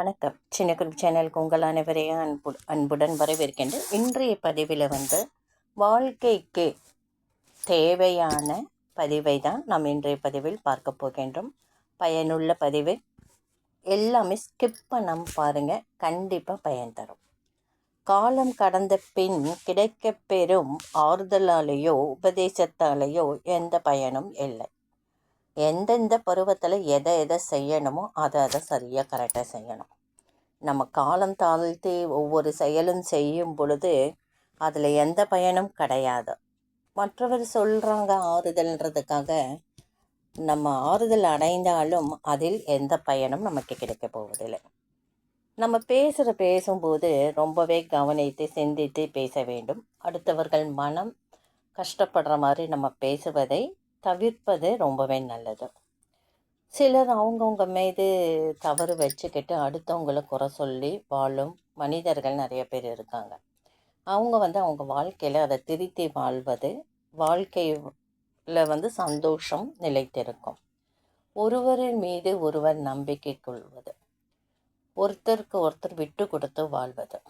வணக்கம். சின்ன குரூப் சேனலுக்கு உங்கள் அனைவரையும் அன்பு அன்புடன் வரவேற்கின்றேன். இன்றைய பதிவில் வந்து வாழ்க்கைக்கு தேவையான பதிவை தான் நாம் இன்றைய பதிவில் பார்க்க போகின்றோம். பயனுள்ள பதிவு. எல்லாமே ஸ்கிப் பண்ணாமல் பாருங்கள் கண்டிப்பாக பயன் தரும். காலம் கடந்த பின் கிடைக்கப் பெறும் ஆறுதலாலேயோ உபதேசத்தாலேயோ எந்த பயனும் இல்லை. எந்தெந்த பருவத்தில் எதை எதை செய்யணுமோ அதை அதை சரியாக கரெக்டாக செய்யணும். நம்ம காலம் தாழ்த்தி ஒவ்வொரு செயலும் செய்யும் பொழுது அதில் எந்த பயனும் கிடையாது. மற்றவர் சொல்கிறாங்க ஆறுதல்ன்றதுக்காக நம்ம ஆறுதல் அடைந்தாலும் அதில் எந்த பயனும் நமக்கு கிடைக்க போவதில்லை. நம்ம பேசுகிற பேசும்போது ரொம்பவே கவனித்து சிந்தித்து பேச வேண்டும். அடுத்தவர்கள் மனம் கஷ்டப்படுற மாதிரி நம்ம பேசுவதை தவிர்ப்பது ரொம்பவே நல்லது. சிலர் அவங்கவுங்க மீது தவறு வச்சுக்கிட்டு அடுத்தவங்களை குறை சொல்லி வாழும் மனிதர்கள் நிறைய பேர் இருக்காங்க. அவங்க வந்து அவங்க வாழ்க்கையில் அதை திருத்தி வாழ்வது வாழ்க்கையில் வந்து சந்தோஷம் நிலைத்திருக்கும். ஒருவரின் மீது ஒருவர் நம்பிக்கை கொள்வது ஒருத்தருக்கு ஒருத்தர் விட்டு கொடுத்து வாழ்வது.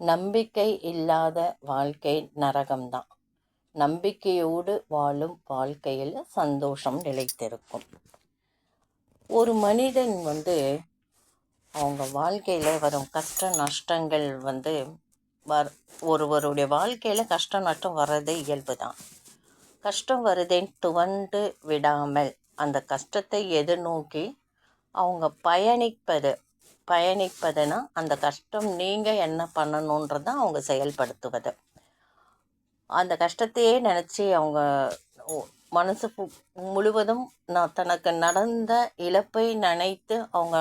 நம்பிக்கை இல்லாத வாழ்க்கை நரகம்தான். நம்பிக்கையோடு வாழும் வாழ்க்கையில் சந்தோஷம் நிலைத்திருக்கும். ஒரு மனிதன் வந்து அவங்க வாழ்க்கையில் வரும் கஷ்ட நஷ்டங்கள் வந்து வர் ஒருவருடைய வாழ்க்கையில் கஷ்ட நஷ்டம் வர்றதே இயல்பு தான். கஷ்டம் வருதேன்னு துவண்டு விடாமல் அந்த கஷ்டத்தை எதிர்நோக்கி அவங்க பயணிப்பது பயணிப்பதுன்னா அந்த கஷ்டம் நீங்கள் என்ன பண்ணணுன்றதை அவங்க செயல்படுத்துவது. அந்த கஷ்டத்தையே நினச்சி அவங்க மனசு முழுவதும் நான் தனக்கு நடந்த இழப்பை நினைத்து அவங்க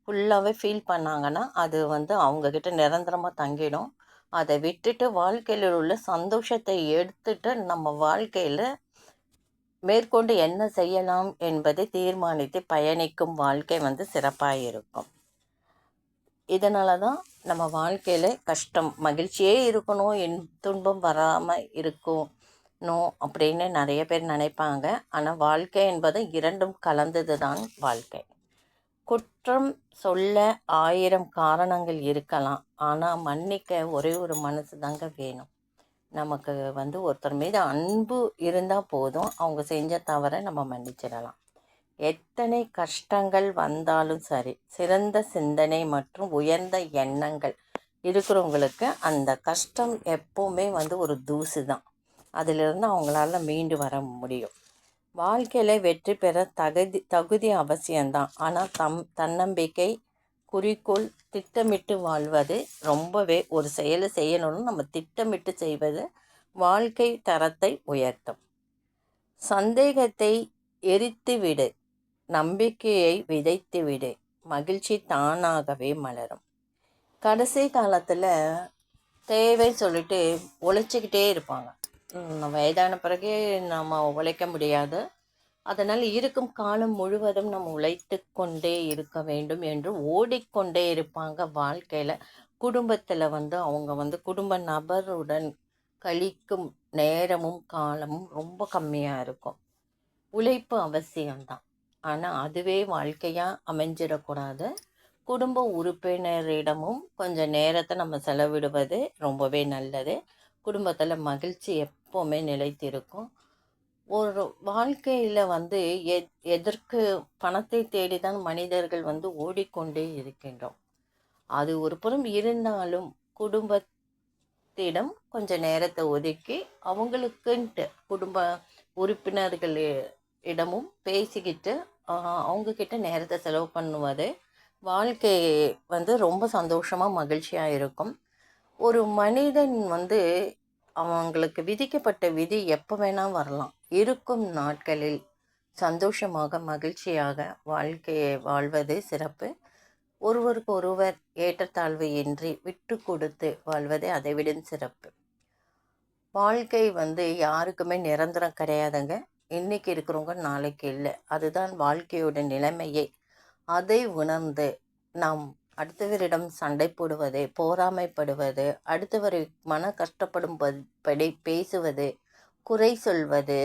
ஃபுல்லாகவே ஃபீல் பண்ணாங்கன்னா அது வந்து அவங்கக்கிட்ட நிரந்தரமாக தங்கிடும். அதை விட்டுட்டு வாழ்க்கையில் உள்ள சந்தோஷத்தை எடுத்துட்டு நம்ம வாழ்க்கையில் மேற்கொண்டு என்ன செய்யலாம் என்பதை தீர்மானித்து பயணிக்கும் வாழ்க்கை வந்து சிறப்பாக இருக்கும் இதனால தான் நம்ம வாழ்க்கையில் கஷ்டம் மகிழ்ச்சியே இருக்கணும் என் துன்பம் வராமல் இருக்கணும் அப்படின்னு நிறைய பேர் நினைப்பாங்க. ஆனால் வாழ்க்கை என்பது இரண்டும் கலந்தது தான் வாழ்க்கை. குற்றம் சொல்ல ஆயிரம் காரணங்கள் இருக்கலாம். ஆனால் மன்னிக்க ஒரே ஒரு மனசு தாங்க வேணும். நமக்கு வந்து ஒருத்தர் மீது அன்பு இருந்தால் போதும். அவங்க செஞ்ச தவறை நம்ம மன்னிச்சிடலாம். எத்தனை கஷ்டங்கள் வந்தாலும் சரி சிறந்த சிந்தனை மற்றும் உயர்ந்த எண்ணங்கள் இருக்கிறவங்களுக்கு அந்த கஷ்டம் எப்போவுமே வந்து ஒரு தூசு தான். அதிலிருந்து அவங்களால மீண்டு வர முடியும். வாழ்க்கையில் வெற்றி பெற தகுதி தகுதி அவசியம்தான் ஆனால் தம் தன்னம்பிக்கை குறிக்கோள் திட்டமிட்டு வாழ்வது ரொம்பவே ஒரு செயலை செய்யணும்னு நம்ம திட்டமிட்டு செய்வது வாழ்க்கை தரத்தை உயர்த்தும். சந்தேகத்தை எரித்து நம்பிக்கையை நம்பிக்கையை விதைத்துவிடு மகிழ்ச்சி தானாகவே மலரும். கடைசி காலத்தில் தேவை சொல்லிட்டு உழைச்சிக்கிட்டே இருப்பாங்க. வயதான பிறகு நம்ம உழைக்க முடியாது. அதனால் இருக்கும் காலம் முழுவதும் நம்ம உழைத்து கொண்டே இருக்க வேண்டும் என்று ஓடிக்கொண்டே இருப்பாங்க வாழ்க்கையில். குடும்பத்தில் வந்து அவங்க வந்து குடும்ப நபருடன் கழிக்கும் நேரமும் காலமும் ரொம்ப கம்மியாக இருக்கும். உழைப்பு அவசியம்தான். ஆனால் அதுவே வாழ்க்கையாக அமைஞ்சிடக்கூடாது. குடும்ப உறுப்பினரிடமும் கொஞ்சம் நேரத்தை நம்ம செலவிடுவது ரொம்பவே நல்லது. குடும்பத்தில் மகிழ்ச்சி எப்போவுமே நிலைத்திருக்கும். ஒரு வாழ்க்கையில் வந்து எ எதற்கு பணத்தை தேடி தான் மனிதர்கள் வந்து ஓடிக்கொண்டே இருக்கின்றோம். அது ஒரு புறம் இருந்தாலும் குடும்பத்திடம் கொஞ்சம் நேரத்தை ஒதுக்கி அவங்களுக்குன்ட்டு குடும்ப உறுப்பினர்கள் இடமும் பேசிக்கிட்டு அவங்கக்கிட்ட நேரத்தை செலவு பண்ணுவது வாழ்க்கை வந்து ரொம்ப சந்தோஷமாக மகிழ்ச்சியாக இருக்கும். ஒரு மனிதன் வந்து அவங்களுக்கு விதிக்கப்பட்ட விதி எப்போ வேணால் வரலாம். இருக்கும் நாட்களில் சந்தோஷமாக மகிழ்ச்சியாக வாழ்க்கையை வாழ்வது சிறப்பு. ஒருவருக்கு ஒருவர் ஏற்றத்தாழ்வு இன்றி விட்டு கொடுத்து வாழ்வதே அதைவிட சிறப்பு. வாழ்க்கை வந்து யாருக்குமே நிரந்தரம் கிடையாதுங்க. இன்றைக்கி இருக்கிறவங்க நாளைக்கு இல்லை. அதுதான் வாழ்க்கையோட நிலைமையே. அதை உணர்ந்து நாம் அடுத்தவரிடம் சண்டை போடுவது போராமைப்படுவது அடுத்தவரை மன கஷ்டப்படும் படி பேசுவது குறை சொல்வது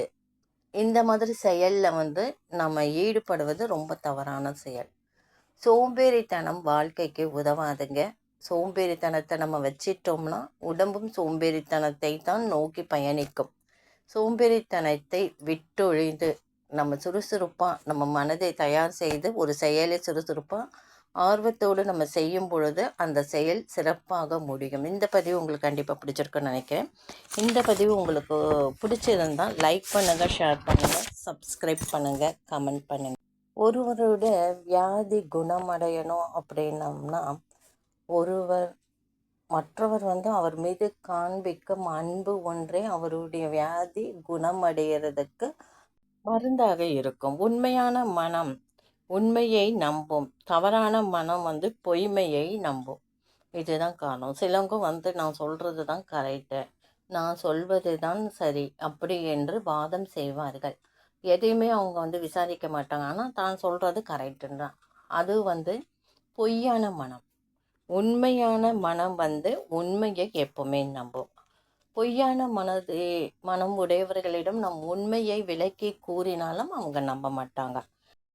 இந்த மாதிரி செயலில் வந்து நம்ம ஈடுபடுவது ரொம்ப தவறான செயல். சோம்பேறித்தனம் வாழ்க்கைக்கு உதவாதுங்க. சோம்பேறித்தனத்தை நம்ம வச்சிட்டோம்னா உடம்பும் சோம்பேறித்தனத்தை தான் நோக்கி பயணிக்கும். சோம்பேறித்தனத்தை விட்டொழிந்து நம்ம சுறுசுறுப்பாக நம்ம மனதை தயார் செய்து ஒரு செயலை சுறுசுறுப்பாக ஆர்வத்தோடு நம்ம செய்யும் பொழுது அந்த செயல் சிறப்பாக முடியும். இந்த பதிவு உங்களுக்கு கண்டிப்பாக பிடிச்சிருக்குன்னு நினைக்கிறேன். இந்த பதிவு உங்களுக்கு பிடிச்சிருந்தால் லைக் பண்ணுங்கள் ஷேர் பண்ணுங்கள் சப்ஸ்கிரைப் பண்ணுங்கள் கமெண்ட் பண்ணுங்கள் ஒருவரோட வியாதி குணமடையணும் அப்படின்னம்னா ஒருவர் மற்றவர் வந்து அவர் மீது காண்பிக்கும் அன்பு ஒன்றே அவருடைய வியாதி குணமடைகிறதுக்கு மருந்தாக இருக்கும். உண்மையான மனம் உண்மையை நம்பும். தவறான மனம் வந்து பொய்மையை நம்பும். இதுதான் காரணம். சிலவங்க வந்து நான் சொல்கிறது தான் கரெக்டு நான் சொல்வது தான் சரி. அப்படி என்று வாதம் செய்வார்கள். எதையுமே அவங்க வந்து விசாரிக்க மாட்டாங்க. ஆனால் தான் சொல்கிறது கரெக்டுன்றான் அது வந்து பொய்யான மனம். உண்மையான மனம் வந்து உண்மையை எப்பவுமே நம்பும் பொய்யான மனது மனம் உடையவர்களிடம் நம் உண்மையை விலக்கி கூறினாலும் அவங்க நம்ப மாட்டாங்க.